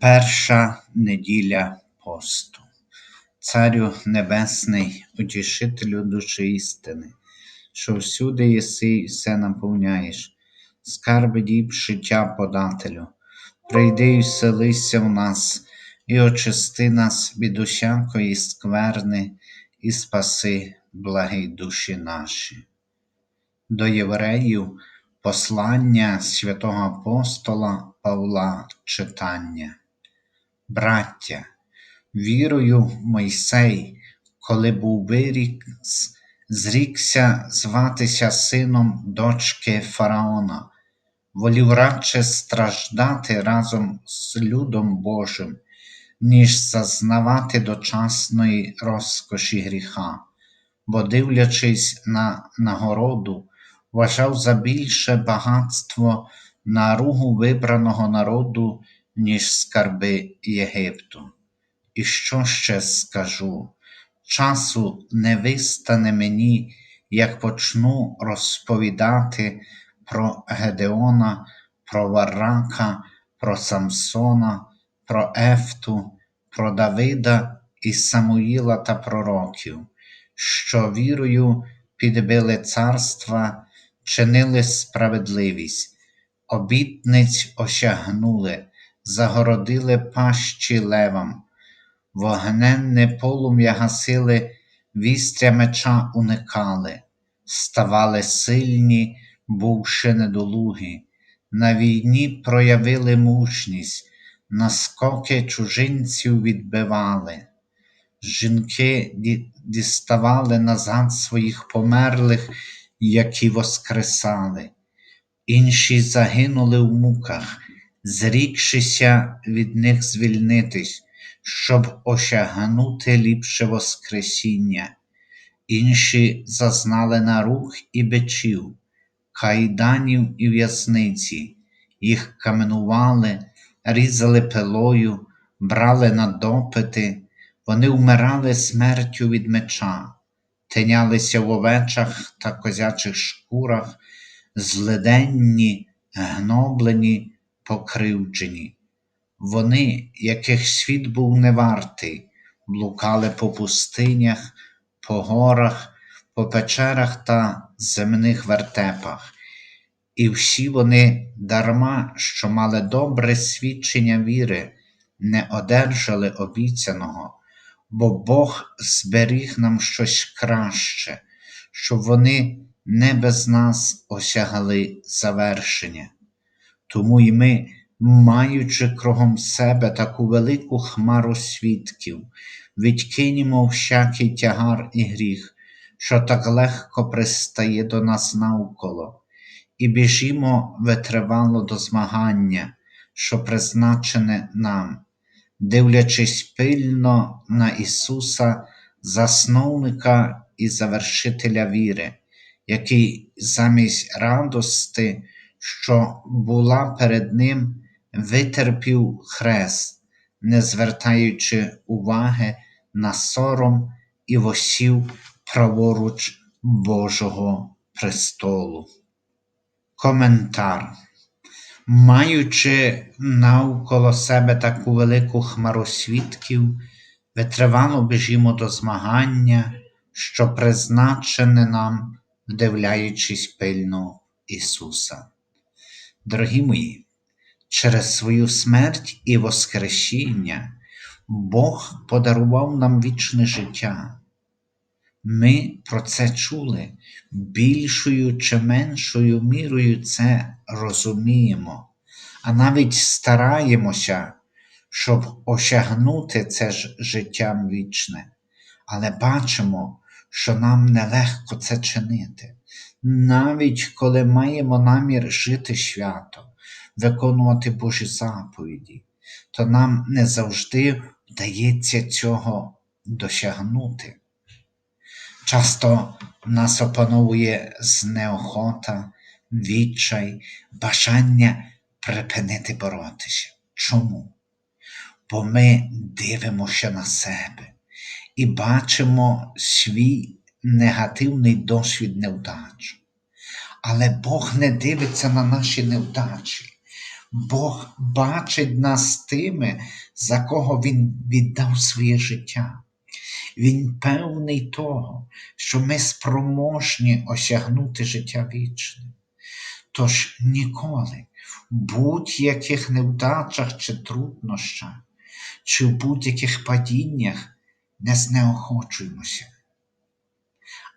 Перша неділя посту. Царю Небесний, утішителю душі істини, що всюди єси і все наповняєш, скарби діб життя подателю, прийди і вселися в нас, і очисти нас від усякої скверни, і спаси благі душі наші. До євреїв послання святого апостола Павла читання. Браття, вірою Мойсей, коли був вирік, зрікся зватися сином дочки Фараона, волів радше страждати разом з людом Божим, ніж зазнавати дочасної розкоші гріха, бо, дивлячись на нагороду, вважав за більше багатство наругу вибраного народу, ніж скарби Єгипту. І що ще скажу? Часу не вистане мені, як почну розповідати про Гедеона, про Варака, про Самсона, про Ефту, про Давида і Самуїла та пророків, що вірою підбили царства, чинили справедливість, обітниць осягнули, загородили пащі левам, вогненне полум'я гасили, вістря меча уникали, ставали сильні, бувши недолугі, на війні проявили мужність, наскоки чужинців відбивали. Жінки діставали назад своїх померлих, які воскресали, інші загинули в муках, зрікшися від них звільнитись, щоб осягнути ліпше Воскресіння, інші зазнали нарух і бичів, кайданів і в'язниці, їх каменували, різали пилою, брали на допити, вони вмирали смертю від меча, тинялися в овечах та козячих шкурах, злиденні, гноблені, покривджені. Вони, яких світ був невартий, блукали по пустинях, по горах, по печерах та земних вертепах, і всі вони, дарма, що мали добре свідчення віри, не одержали обіцяного, бо Бог зберіг нам щось краще, щоб вони не без нас осягали завершення. Тому й ми, маючи кругом себе таку велику хмару свідків, відкинемо всякий тягар і гріх, що так легко пристає до нас навколо, і біжімо витривало до змагання, що призначене нам, дивлячись пильно на Ісуса, засновника і завершителя віри, який замість радости, що була перед Ним, витерпів хрест, не звертаючи уваги на сором і восів праворуч Божого престолу. Коментар. Маючи навколо себе таку велику хмару свідків, витривало біжімо до змагання, що призначене нам, вдивляючись пильно Ісуса. Дорогі мої, через свою смерть і Воскресіння Бог подарував нам вічне життя. Ми про це чули, більшою чи меншою мірою це розуміємо, а навіть стараємося, щоб осягнути це ж життям вічне, але бачимо, що нам нелегко це чинити, навіть коли маємо намір жити свято, виконувати Божі заповіді, то нам не завжди вдається цього досягнути. Часто нас опановує знеохота, відчай, бажання припинити боротися. Чому? Бо ми дивимося на себе і бачимо свій негативний досвід невдач. Але Бог не дивиться на наші невдачі. Бог бачить нас тими, за кого Він віддав своє життя. Він певний того, що ми спроможні осягнути життя вічне. Тож ніколи в будь-яких невдачах чи труднощах, чи в будь-яких падіннях не знеохочуємося.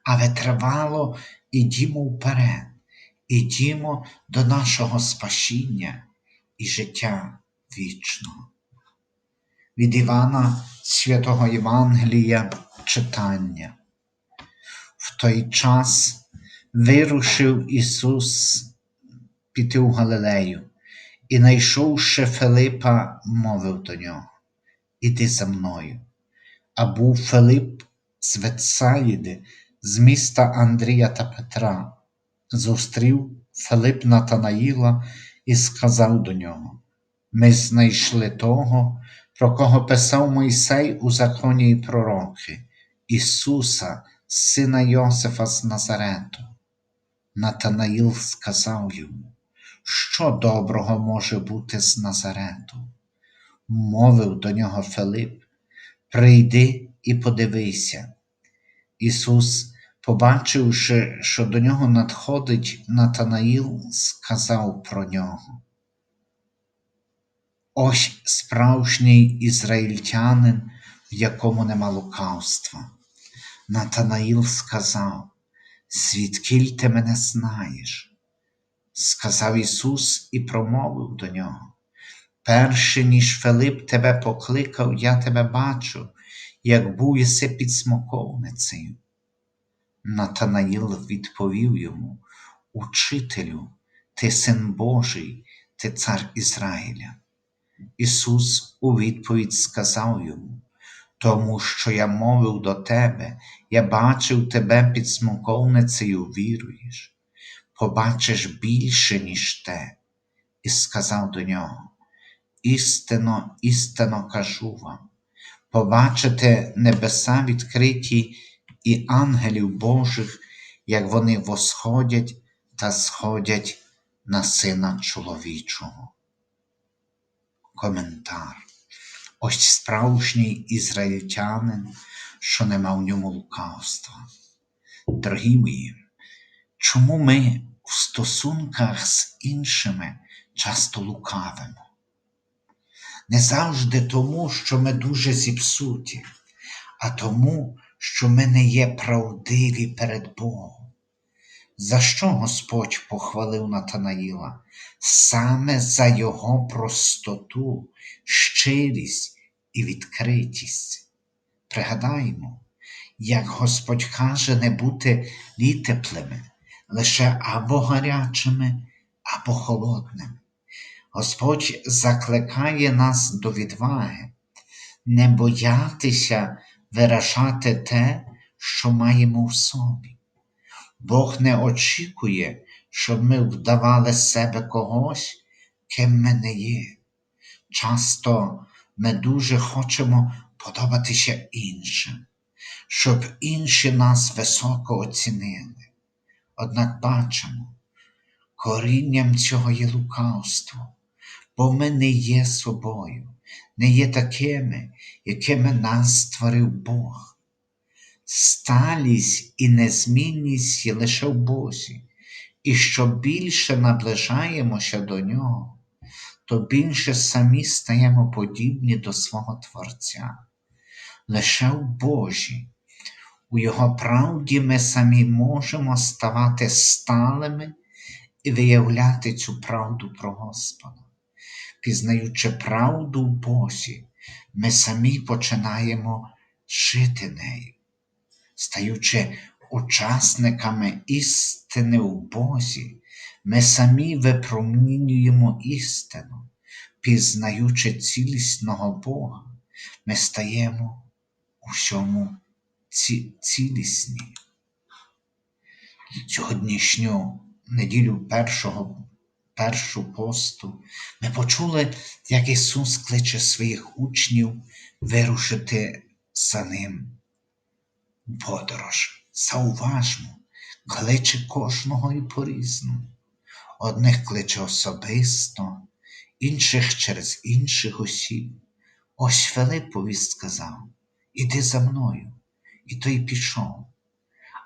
Але тривало ідімо вперед, ідімо до нашого спасіння і життя вічного. Від Івана Святого Євангелія читання. В той час вирушив Ісус піти у Галилею і, найшовши Филипа, мовив до нього Іди за мною. А був Филип з Ветсаїди, з міста Андрія та Петра. Зустрів Филип Натанаїла і сказав до нього Ми знайшли того, про кого писав Мойсей у законі і пророки, Ісуса, сина Йосифа з Назарету. Натанаїл сказав йому, що доброго може бути з Назарету? Мовив до нього Филип, прийди і подивися. Ісус, побачивши, що до нього надходить Натанаїл, сказав про нього. Ось справжній ізраїльтянин, в якому нема лукавства. Натанаїл сказав, звідкіль ти мене знаєш? Сказав Ісус і промовив до нього. Перше, ніж Филип тебе покликав, я тебе бачу, як був єси під смоковницею. Натанаїл відповів йому, Учителю, ти син Божий, ти цар Ізраїля. Ісус у відповідь сказав йому, тому що я мовив до тебе, я бачив тебе під смоковницею, віруєш, побачиш більше, ніж те, і сказав до нього, істинно, істинно кажу вам, побачите небеса відкриті і ангелів Божих, як вони восходять та сходять на Сина чоловічого. Коментар. Ось справжній ізраїльтянин, що нема в ньому лукавства. Дорогі мої, чому ми в стосунках з іншими часто лукавимо? Не завжди тому, що ми дуже зіпсуті, а тому, що ми не є правдиві перед Богом. За що Господь похвалив Натанаїла? Саме за його простоту, щирість і відкритість. Пригадаємо, як Господь каже не бути літеплими, лише або гарячими, або холодними. Господь закликає нас до відваги, не боятися виражати те, що маємо в собі. Бог не очікує, щоб ми вдавали себе когось, ким ми не є. Часто ми дуже хочемо подобатися іншим, щоб інші нас високо оцінили. Однак бачимо, корінням цього є лукавство, бо ми не є собою, не є такими, якими нас створив Бог. Сталість і незмінність є лише в Бозі, і що більше наближаємося до Нього, то більше самі стаємо подібні до свого Творця. Лише в Божі, у Його правді ми самі можемо ставати сталими і виявляти цю правду про Господа. Пізнаючи правду в Бозі, ми самі починаємо жити нею стаючи учасниками істини в Бозі, ми самі випромінюємо істину, пізнаючи цілісного Бога, ми стаємо у всьому ці, цілісні. Сьогоднішню неділю першого, першу посту ми почули, як Ісус кличе своїх учнів вирушити за Ним У подорож. Зауважмо, кличе кожного і по-різному. Одних кличе особисто, інших через інших осіб. Ось Филиппові сказав Іди за мною, і той пішов.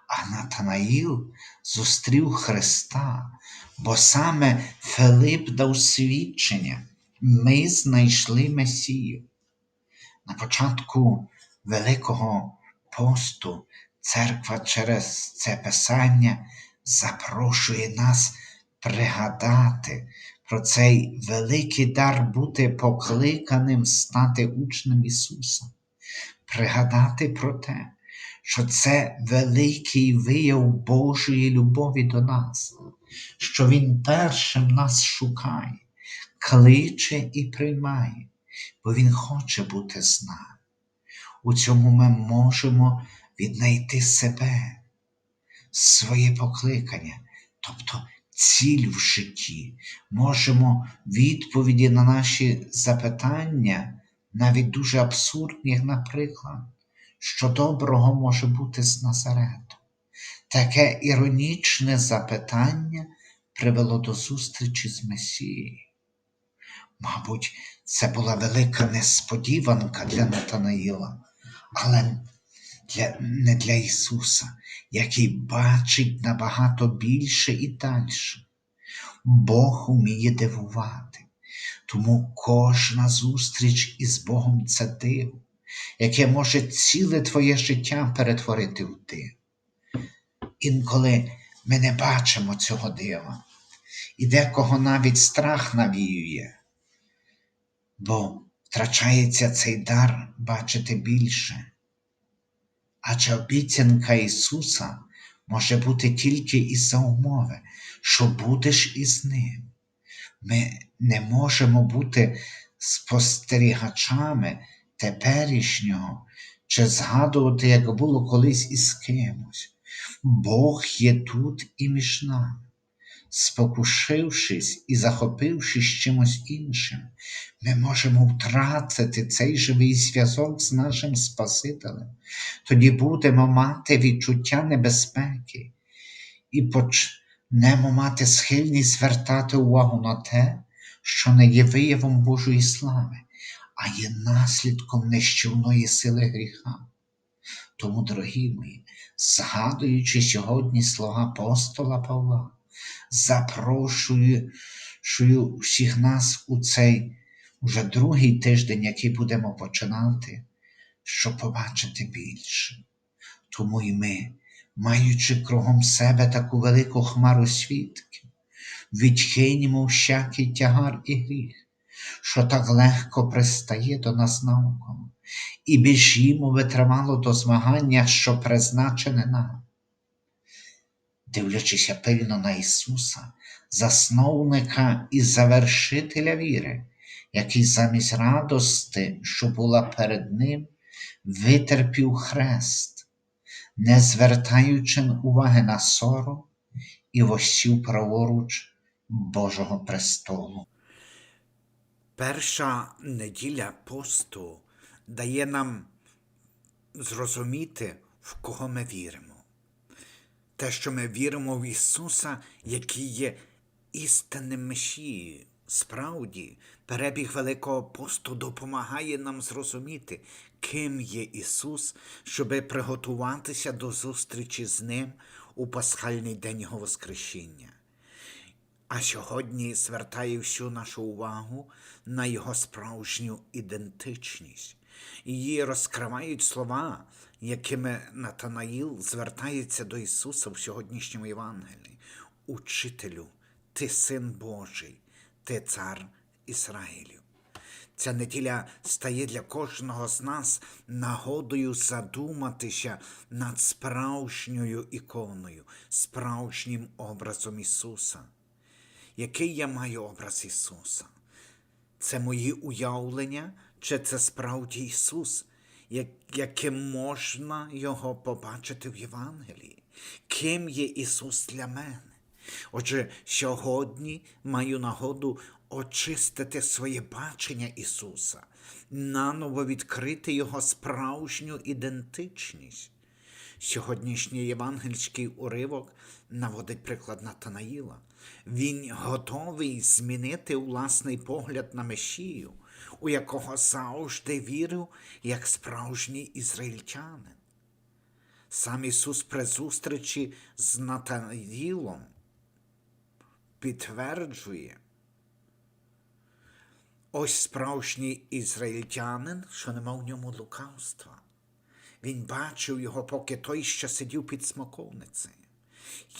А Натанаїл зустрів Христа, бо саме Филип дав свідчення. Ми знайшли Месію. На початку Великого посту церква через це писання запрошує нас пригадати про цей великий дар бути покликаним стати учнем Ісуса, пригадати про те, що це великий вияв Божої любові до нас, що Він першим нас шукає, кличе і приймає, бо Він хоче бути з нами. У цьому ми можемо віднайти себе, своє покликання, тобто ціль в житті, можемо відповіді на наші запитання, навіть дуже абсурдні, наприклад, що доброго може бути з Назарету. Таке іронічне запитання привело до зустрічі з Месією. Мабуть, це була велика несподіванка для Натанаїла, але для, не для Ісуса, який бачить набагато більше і далі. Бог уміє дивувати, тому кожна зустріч із Богом це диво, яке може ціле твоє життя перетворити в диво. Інколи ми не бачимо цього дива, і декого навіть страх навіює, бо втрачається цей дар бачити більше. Адже обіцянка Ісуса може бути тільки із-за умови, що будеш із Ним. Ми не можемо бути спостерігачами теперішнього чи згадувати, як було колись із кимось. Бог є тут і між нами. Спокушившись і захопившись чимось іншим, ми можемо втратити цей живий зв'язок з нашим Спасителем. Тоді будемо мати відчуття небезпеки і почнемо мати схильність звертати увагу на те, що не є виявом Божої слави, а є наслідком нищівної сили гріха. Тому, дорогі мої, згадуючи сьогодні слова апостола Павла, запрошую всіх нас у цей уже другий тиждень, який будемо починати, щоб побачити більше. Тому і ми, маючи кругом себе таку велику хмару свідків, відхинімо всякий тягар і гріх, що так легко пристає до нас науком, і біжімо витримало до змагання, що призначене нам дивлячися пильно на Ісуса, засновника і завершителя віри, який замість радости, що була перед Ним, витерпів хрест, не звертаючи уваги на сором і восів праворуч Божого престолу. Перша неділя посту дає нам зрозуміти, в кого ми віримо те, що ми віримо в Ісуса, який є істинним Месією. Справді, перебіг Великого посту допомагає нам зрозуміти, ким є Ісус, щоби приготуватися до зустрічі з Ним у пасхальний день Його Воскресіння. А сьогодні звертає всю нашу увагу на Його справжню ідентичність. Її розкривають слова, якими Натанаїл звертається до Ісуса в сьогоднішньому Євангелії. Учителю, ти син Божий, ти цар Ізраїлю. Ця неділя стає для кожного з нас нагодою задуматися над справжньою іконою, справжнім образом Ісуса. Який я маю образ Ісуса? Це мої уявлення, чи це справді Ісус, яким можна Його побачити в Євангелії? Ким є Ісус для мене? Отже, сьогодні маю нагоду очистити своє бачення Ісуса, наново відкрити Його справжню ідентичність. Сьогоднішній євангельський уривок наводить приклад Натанаїла. Він готовий змінити власний погляд на Месію, у якого завжди вірив як справжній ізраїльтянин. Сам Ісус при зустрічі з Натанаїлом підтверджує, ось справжній ізраїльтянин, що нема в ньому лукавства. Він бачив його, поки той ще сидів під смоковницею.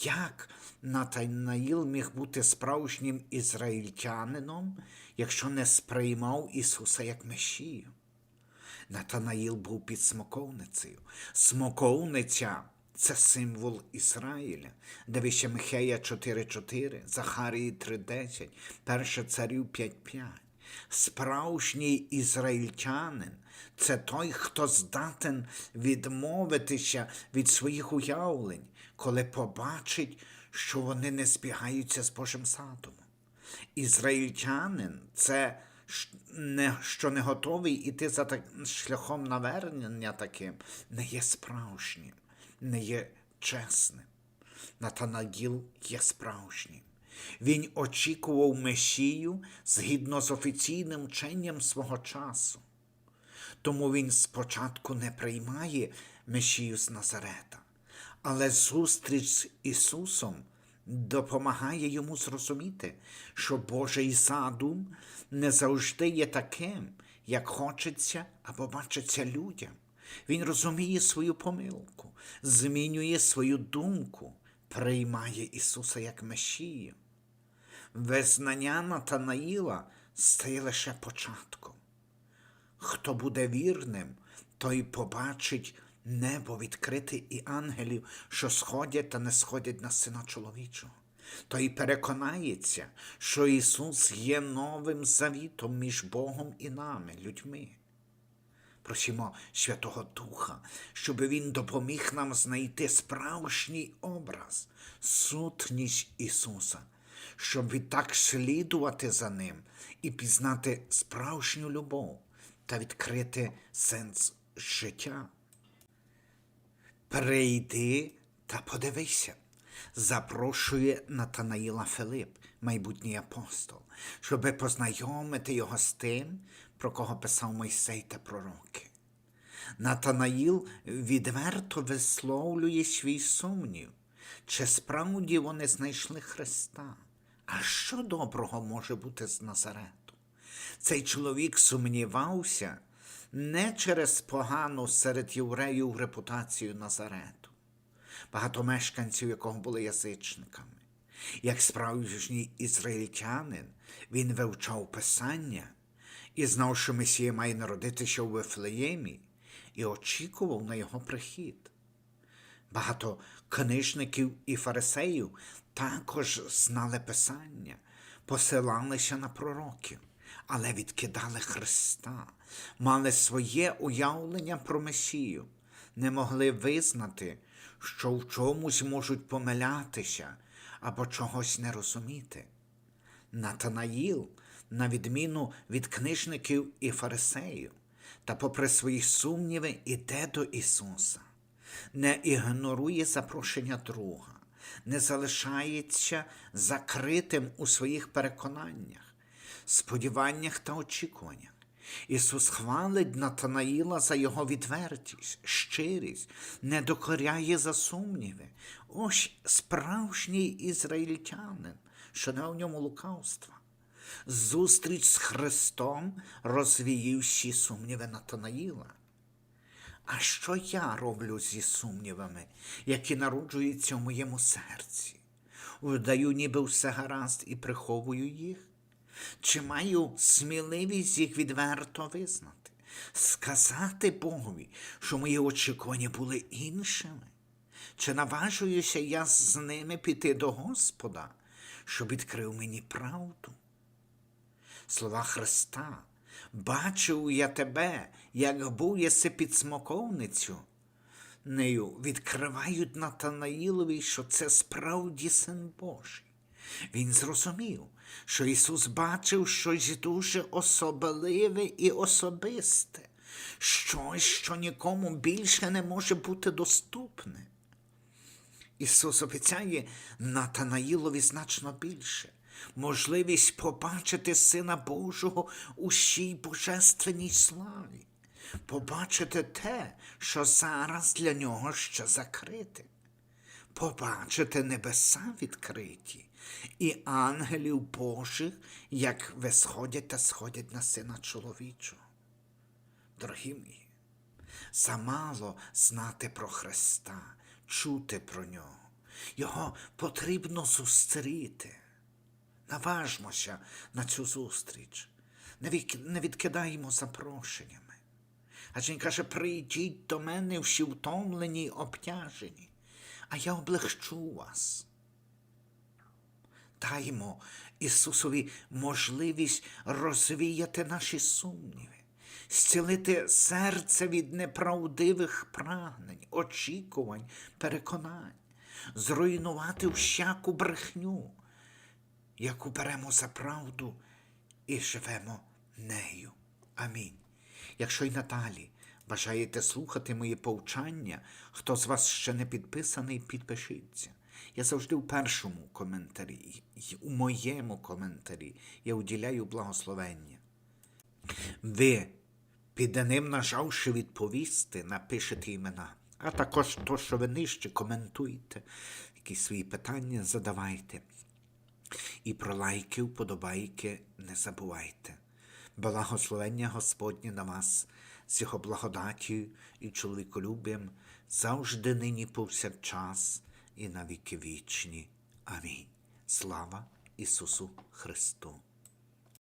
Як Натанаїл міг бути справжнім ізраїльтянином, якщо не сприймав Ісуса як Месію? Натанаїл був під смоковницею. Смоковниця це символ Ізраїля. Дивіться Михея 4.4, Захарії 3.10, 1 царів 5.5. Справжній ізраїльтянин це той, хто здатен відмовитися від своїх уявлень, коли побачить, що вони не збігаються з Божим задумом. Ізраїльтянин це не, що не готовий іти за так, шляхом навернення таким, не є справжнім, не є чесним. Натанаїл є справжнім. Він очікував Месію згідно з офіційним вченням свого часу. Тому він спочатку не приймає Месію з Назарета, але зустріч з Ісусом допомагає йому зрозуміти, що Божий задум не завжди є таким, як хочеться або бачиться людям. Він розуміє свою помилку, змінює свою думку, приймає Ісуса як Месію. Визнання Натанаїла стає лише початком. Хто буде вірним, той побачить небо відкрите і ангелів, що сходять та не сходять на сина чоловічого. Той переконається, що Ісус є новим завітом між Богом і нами, людьми. Просимо Святого Духа, щоб Він допоміг нам знайти справжній образ, сутність Ісуса, щоб відтак слідувати за Ним і пізнати справжню любов та відкрити сенс життя. Прийди та подивися. Запрошує Натанаїла Филип, майбутній апостол, щоби познайомити його з тим, про кого писав Мойсей та пророки. Натанаїл відверто висловлює свій сумнів, чи справді вони знайшли Христа. А що доброго може бути з Назарету? Цей чоловік сумнівався не через погану серед євреїв репутацію Назарету, багато мешканців якого були язичниками. Як справжній ізраїльтянин, він вивчав Писання і знав, що Месія має народитися у Вифлеємі, і очікував на його прихід. Багато книжників і фарисеїв також знали Писання, посилалися на пророків, але відкидали Христа, мали своє уявлення про Месію, не могли визнати, що в чомусь можуть помилятися або чогось не розуміти. Натанаїл, на відміну від книжників і фарисеїв, та попри свої сумніви, іде до Ісуса, не ігнорує запрошення друга, не залишається закритим у своїх переконаннях, сподіваннях та очікуваннях. Ісус хвалить Натанаїла за його відвертість, щирість, не докоряє за сумніви. Ось справжній ізраїльтянин, що не в ньому лукавства. Зустріч з Христом розвіїв всі сумніви Натанаїла. А що я роблю зі сумнівами, які народжуються в моєму серці? Вдаю, ніби все гаразд і приховую їх? Чи маю сміливість їх відверто визнати, сказати Богові, що мої очікування були іншими? Чи наважуюся я з ними піти до Господа, щоб відкрив мені правду? Слова Христа, бачив я тебе, як був єси під смоковницю. Нею відкривають Натанаїлові, що це справді син Божий. Він зрозумів, що Ісус бачив щось дуже особливе і особисте щось, що нікому більше не може бути доступне. Ісус обіцяє Натанаїлові значно більше. Можливість побачити Сина Божого у щій божественній славі, побачити те, що зараз для нього ще закрите, побачити небеса відкриті і ангелів Божих, як висходять та сходять на Сина чоловічого. Дорогі мої, замало знати про Христа, чути про нього. Його потрібно зустріти. Наважмося на цю зустріч. Не, відкидаємо запрошеннями. Адже він каже, прийдіть до мене всі втомлені й обтяжені, а я облегчу вас. Даймо Ісусові можливість розвіяти наші сумніви, зцілити серце від неправдивих прагнень, очікувань, переконань, зруйнувати всяку брехню, яку беремо за правду і живемо нею. Амінь. Якщо й надалі бажаєте слухати мої повчання, хто з вас ще не підписаний, підпишіться. Я завжди в першому коментарі, у моєму коментарі я уділяю благословення. Ви, під ним нажавши відповісти, напишете імена. А також то, що ви нижче коментуєте, якісь свої питання задавайте. І про лайки, вподобайки не забувайте. Благословення Господнє на вас з його благодаттю і чоловіколюб'ям завжди нині повсякчас і на віки вічні. Амінь. Слава Ісусу Христу!